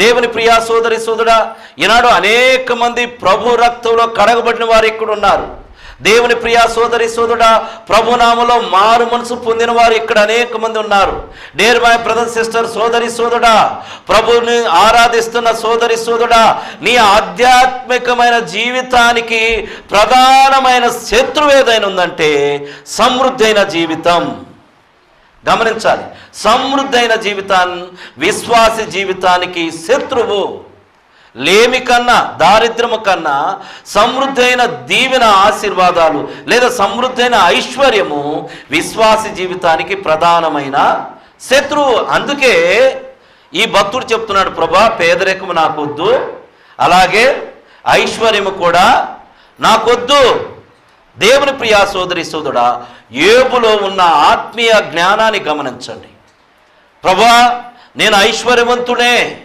దేవుని ప్రియా సోదరి సోదరా ఈనాడు అనేక మంది ప్రభు రక్తంలో కడగబడిన వారు ఇక్కడ ఉన్నారు. దేవుని ప్రియా సోదరి సోదరుడా ప్రభునామలో మారు మనసు పొందిన వారు ఇక్కడ అనేక మంది ఉన్నారు. డేర్ మై బ్రదర్ సిస్టర్ సోదరి సోదరుడా ప్రభుని ఆరాధిస్తున్న సోదరి సోదరుడా నీ ఆధ్యాత్మికమైన జీవితానికి ప్రధానమైన శత్రువు ఏదైనా ఉందంటే సమృద్ధైన జీవితం. గమనించాలి. సమృద్ధైన జీవితాన్ని విశ్వాసి జీవితానికి శత్రువు. లేమి కన్నా దారిద్ర్యము కన్నా సమృద్ధైన దీవెన ఆశీర్వాదాలు లేదా సమృద్ధైన ఐశ్వర్యము విశ్వాసి జీవితానికి ప్రధానమైన శత్రువు. అందుకే ఈ భక్తుడు చెప్తున్నాడు ప్రభా పేదరికము నాకొద్దు. అలాగే ఐశ్వర్యము కూడా నాకొద్దు. దేవుని ప్రియా సోదరి సోదరుడా ఏబులో ఉన్న ఆత్మీయ జ్ఞానాన్ని గమనించండి. ప్రభా నేను ఐశ్వర్యవంతుడే.